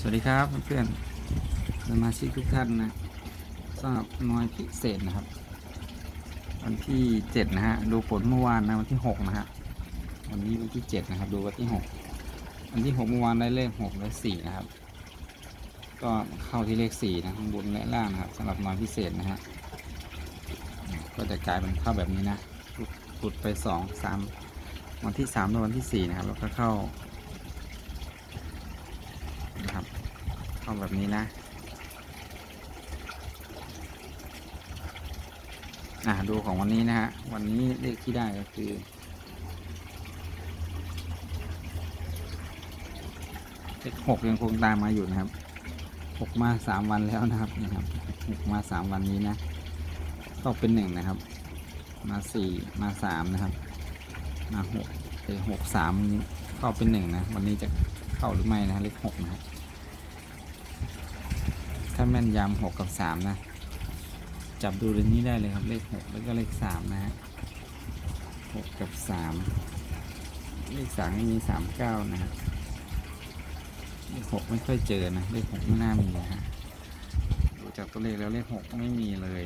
สวัสดีครับเพื่อนสมาชิกทุกท่านนะสำหรับน้อยพิเศษนะครับ วันที่เจ็ดนะฮะดูผลเมื่อวานนะวันที่หกนะฮะวันนี้วันที่เจ็ดนะครับดูวันที่หกวันที่หกเมื่อวานได้เลขหกและสี่นะครับ ก็เข้าที่เลขสี่นะข้างบนและล่างนะครับสำหรับน้อยพิเศษนะฮะก็จะกลายเป็นเข้าแบบนี้นะขุดหลุดไปสองสามวันที่สามและวันที่สี่นะครับแล้วก็เข้า นะครับ เข้าแบบนี้นะ อะดูของวันนี้นะฮะ วันนี้เลขที่ได้ก็คือเลขหกยังคงตามมาอยู่นะครับหกมาสามวันแล้วนะครับนะครับหกมาสามวันนี้นะก็เป็นหนึ่งนะครับ มาสี่มาสามนะครับ มาหกเออหกสามนี้ก็เป็นหนึ่งนะ วันนี้จะเข้าหรือไม่นะเลขหกนะครับ ถ้าแม่นยำหกกับสามนะ จับดูเรื่องนี้ได้เลยครับ เลขหกแล้วก็เลขสามนะฮะหกกับสามเลขสามม่มีสามเก้านะฮะเลขหกไม่ค่อยเจอนะ เลขหกไม่น่ามีนะฮะดูจากตัวเลขแล้วเลขหกไม่มีเลย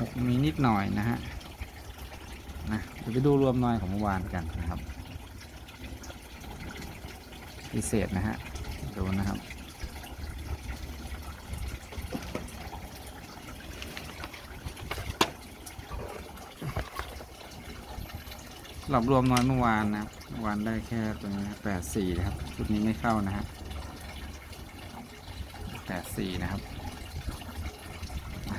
หกมีนิดหน่อยนะฮะนะเดี๋ยวไปดูรวมน้อยของเมื่อวานกันนะครับ พิเศษนะฮะ ดูนะครับหรับรวมน้อยเมื่อวานนะครับวานได้แค่ตัวนี้แปดสี่นะครับ ชุดนี้ไม่เข้านะฮะแปดสี่นะครับ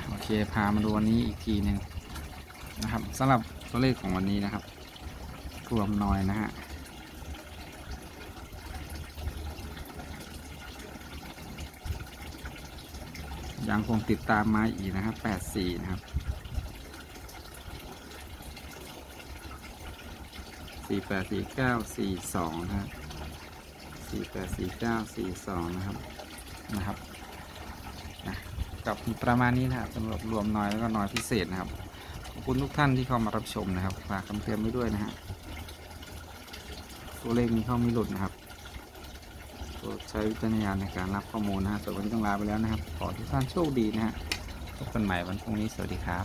โอเค พามาดูวันนี้อีกทีหนึ่งนะครับสำหรับตัวเลขของวันนี้นะครับ รวมน้อยนะฮะ ยังคงติดตามมาอีกนะครับแปดสี่นะครับสี่แปดสี่เก้าสี่สองนะครับสี่แปดสี่เก้าสี่สองนะครับ นะครับกับประมาณนี้นะครับสำหรับรวมน้อยแล้วก็น้อยพิเศษนะครับ ขอบคุณทุกท่านที่เข้ามารับชมนะครับฝากคำเตือนไว้ด้วยนะฮะตัวเลขมีเข้ามีหลุดนะครับ ดใช้วิจารณญาณในการรับข้อมูลนะฮะส่วนวันนี้ต้องลาไปแล้วนะครับ ขอทุกท่านโชคดีนะฮะพบกันใหม่วันพรุ่งนี้ สวัสดีครับ